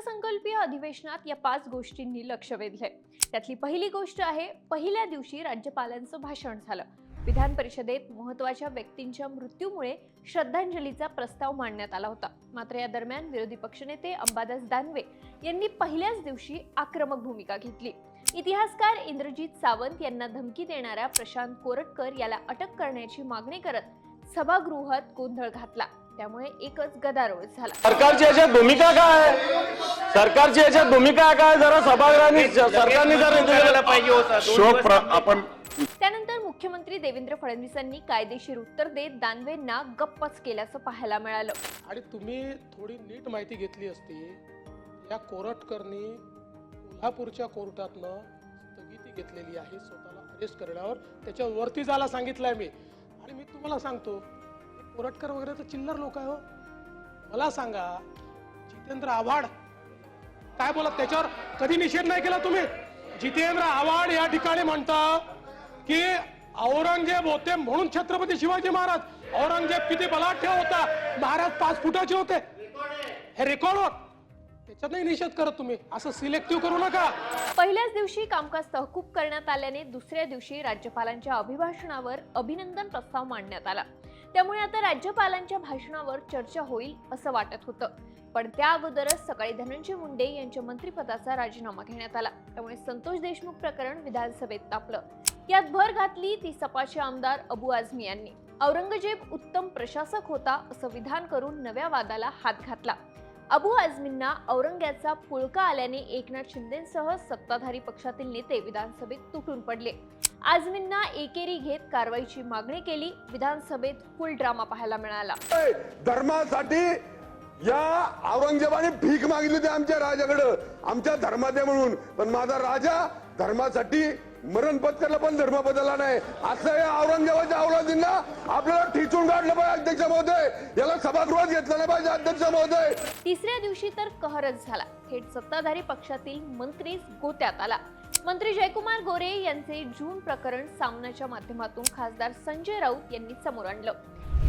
अर्थसंकल्पीय अधिवेशनात या पाच गोष्टींनी लक्ष वेधले त्यातली पहिली गोष्ट आहे पहिल्या दिवशी राज्यपालांचं भाषण झालं. विधान परिषदेत महत्त्वाच्या व्यक्तींच्या मृत्यूमुळे श्रद्धांजलीचा प्रस्ताव मांडण्यात आला होता. मात्र या दरम्यान विरोधी पक्षनेते अंबादास दानवे यांनी पहिल्याच दिवशी आक्रमक भूमिका घेतली. इतिहासकार इंद्रजित सावंत यांना धमकी देणाऱ्या प्रशांत कोरटकर याला अटक करण्याची मागणी करत सभागृहात गोंधळ घातला. त्यामुळे एकच गदारोळ झाला. सरकारची याच्यात भूमिका काय सरकारची याच्यात भूमिका काय? जरा सभागृहांनी सरकारने जर पाहिजे शोक आपण त्यानंतर मुख्यमंत्री देवेंद्र फडणवीसांनी कायदेशीर उत्तर देत दानवेंना गप्पच केल्याचं पाहायला मिळालं. आणि तुम्ही थोडी नीट माहिती घेतली असती या कोरटकरनी कोल्हापूरच्या कोर्टातनं स्थगिती घेतलेली आहे स्वतःला अरेस्ट करण्यावर. त्याच्यावरती जायला सांगितलंय मी. आणि मी तुम्हाला सांगतो कोरटकर वगैरे तर चिल्लर लोक आहे हो. मला सांगा जितेंद्र आव्हाड काय बोलत त्याच्यावर? कधी निषेध नाही केला तुम्ही? जितेंद्र आव्हाड या ठिकाणी म्हणता की औरंगजेब होते म्हणून छत्रपती शिवाजी महाराज. औरंगजेब किती बलाढ्य होता. महाराज पाच फुटाचे होते. हे रेकॉर्डवर त्याच्यातही निषेध करत तुम्ही. असं सिलेक्टिव्ह करू नका. पहिल्याच दिवशी कामकाज तहकूब करण्यात आल्याने दुसऱ्या दिवशी राज्यपालांच्या अभिभाषणावर अभिनंदन प्रस्ताव मांडण्यात आला. त्यामुळे आता राज्यपालांच्या भाषणावर चर्चा होईल असं वाटत होतं. पण त्या अगोदरच सकाळी धनंजय मुंडे यांच्या मंत्रिपदाचा राजीनामा घेण्यात आला. त्यामुळे संतोष देशमुख प्रकरण विधानसभेत तापलं. यात भर घातली ती सपाचे आमदार अबू आझमी यांनी. औरंगजेब उत्तम प्रशासक होता असं विधान करून नव्या वादाला हात घातला. अबू आझमींना औरंग्याचा पुळका आल्याने एकनाथ शिंदेसह सत्ताधारी पक्षातील नेते विधानसभेत तुटून पडले. आझमींना एकेरी घेत कारवाईची मागणी केली विधानसभेत फुल ड्रामा पाहायला मिळाला. धर्मासाठी या औरंगजेबाने भीक मागितली होती आमच्या राजाकडं. आमच्या धर्माचे म्हणून. पण माझा राजा धर्मासाठी मरण पत्करला पण धर्म बदलला नाही. असं या औरंगजेबाच्या औलादींना आपल्याला ठिचून काढलं पाहिजे अध्यक्ष महोदय. याला सभागृहात घेतलं नाही पाहिजे अध्यक्ष महोदय. तिसऱ्या दिवशी तर कहरच झाला. थेट सत्ताधारी पक्षातील मंत्रीच गोत्यात आला. मंत्री जयकुमार गोरे यांचे जून प्रकरण सामनाच्या माध्यमातून खासदार संजय राऊत यांनी समोर आणलं.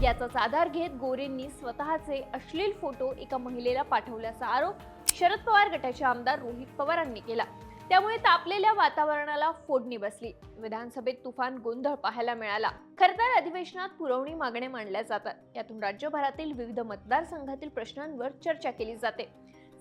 याचाच आधार घेत गोरेंनी स्वतःचे अश्लील फोटो एका महिलेला पाठवल्याचा आरोप शरद पवार गटाचे आमदार रोहित पवारांनी केला. त्यामुळे तापलेल्या वातावरणाला फोडणी बसली विधानसभेत तुफान गोंधळ पाहायला मिळाला. खरतर अधिवेशनात पुरवणी मागण्या मांडल्या जातात. यातून राज्यभरातील विविध मतदारसंघातील प्रश्नांवर चर्चा केली जाते.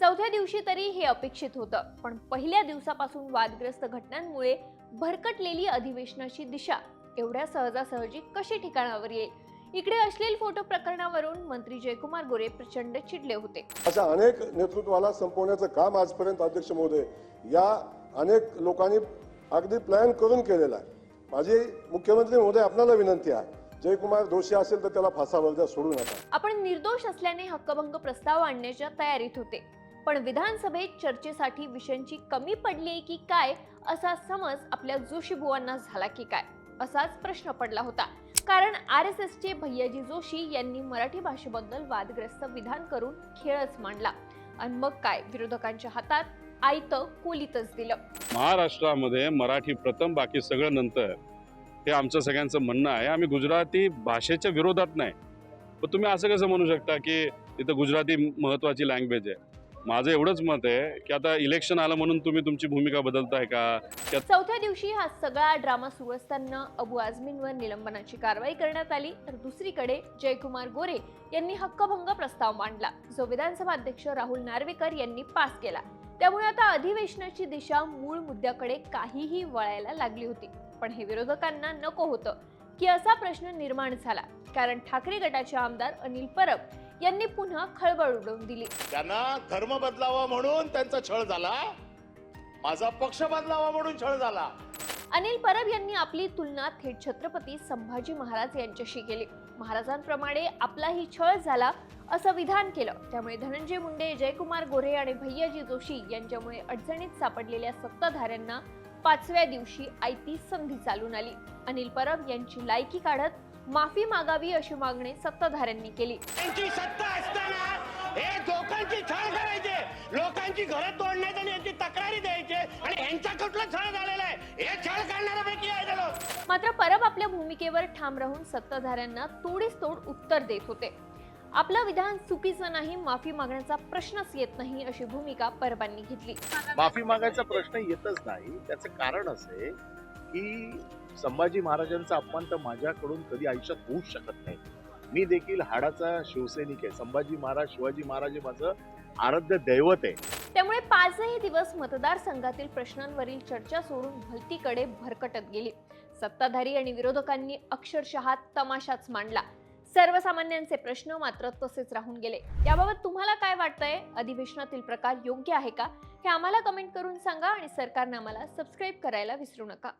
चौथ्या दिवशी तरी हे अपेक्षित होतं. पण पहिल्या दिवसापासून वादग्रस्त घटनांमुळे भरकटलेली अधिवेशनाची दिशा एवढ्या सहजासहजी कशी ठिकाणावर येईल? इकडे अश्लील फोटो प्रकरणावरून मंत्री जयकुमार गोरे प्रचंड चिडले होते. अशा अनेक नेतृत्वाला संपवण्याचं काम आजपर्यंत अध्यक्ष महोदय या अनेक लोकांनी अगदी प्लॅन करून केलेला आहे. माझी मुख्यमंत्री महोदय आपल्याला विनंती आहे जयकुमार दोषी असेल तर त्याला फासावर द्या सोडू नका. आपण निर्दोष असल्याने हक्कभंग प्रस्ताव आणण्याच्या तयारीत होते. पण विधानसभेत चर्चेसाठी विषयांची कमी पडली की काय असा समज आपल्या जोशी बुवांना झाला की काय असाच प्रश्न पडला होता. कारण आर एस एसचे भैयाजी जोशी यांनी मराठी भाषेबद्दल वादग्रस्त विधान करून खेळच मांडला. आणि मग काय विरोधकांच्या हातात आयत कोलीतच दिलं. महाराष्ट्रामध्ये मराठी प्रथम बाकी सगळं नंतर. हे आमचं सगळ्यांचं म्हणणं आहे. आम्ही गुजराती भाषेच्या विरोधात नाही. पण तुम्ही असं कसं म्हणू शकता की इथं गुजराती महत्वाची लँग्वेज आहे? माझं एवढंच मत आहे की आता इलेक्शन आलं म्हणून तुम्ही तुमची भूमिका बदलताय का? चौथ्या दिवशी हा सगळा ड्रामा सुरू असताना अबू आझमींवर निलंबनाची कारवाई करण्यात आली. तर दुसरीकडे जयकुमार गोरे यांनी हक्कभंग प्रस्ताव मांडला. जो विधानसभा अध्यक्ष राहुल नार्वेकर यांनी पास केला. त्यामुळे आता अधिवेशनाची दिशा मूळ मुद्द्याकडे काहीही वळायला लागली होती. पण हे विरोधकांना नको होतं की असा प्रश्न निर्माण झाला. कारण ठाकरे गटाचे आमदार अनिल परब यांनी पुन्हा खळबळ उडवून दिली. त्यांना धर्म बदलावा म्हणून त्यांचा छळ झाला. माझा पक्ष बदलावा म्हणून छळ झाला. अनिल परब यांनी आपली तुलना थेट छत्रपती संभाजी महाराज यांच्याशी केली. महाराजांप्रमाणे आपलाही छळ झाला असं विधान केलं. त्यामुळे धनंजय मुंडे जयकुमार गोरे आणि भैयाजी जोशी यांच्यामुळे अडचणीत सापडलेल्या सत्ताधाऱ्यांना पाचव्या दिवशी आयती संधी चालून आली. अनिल परब यांची लायकी काढत माफी मागावी अशी मागणी सत्ताधाऱ्यांनी केली. त्यांची सत्ता असताना हे लोकांची छळ करायचे. लोकांची घरं तोडण्यात आणि यांची तक्रारी द्यायचे. आणि यांचा कुठला छळ झालेला आहे? हे छळ करणाऱ्यापैकी आहे मात्र परब आपल्या भूमिकेवर ठाम राहून सत्ताधाऱ्यांना तोडीस तोड उत्तर देत होते. आपलं विधान चुकीचं नाही माफी मागण्याचा प्रश्नच येत नाही अशी भूमिका परबांनी घेतली. माफी मागायचा प्रश्न येतच नाही. त्याचं कारण असे की संभाजी महाराजांचा अपमान तर माझ्याकडून कधी आयुष्यात होऊच शकत नाही. मी देखील हाडाचा शिवसैनिक आहे. संभाजी महाराज शिवाजी महाराज हे माझं आराध्य दैवत आहे. त्यामुळे पाचही दिवस मतदारसंघातील प्रश्नांवरील चर्चा सोडून भलतीकडे भरकटत गेली. सत्ताधारी आणि विरोधकांनी अक्षरशः तमाशाच मांडला. सर्वसामान्यांचे प्रश्न मात्र तसेच राहून गेले. याबाबत तुम्हाला काय वाटतंय? अधिवेशनातील प्रकार योग्य आहे का? हे आम्हाला कमेंट करून सांगा आणि सरकारने आम्हाला सबस्क्राईब करायला विसरू नका.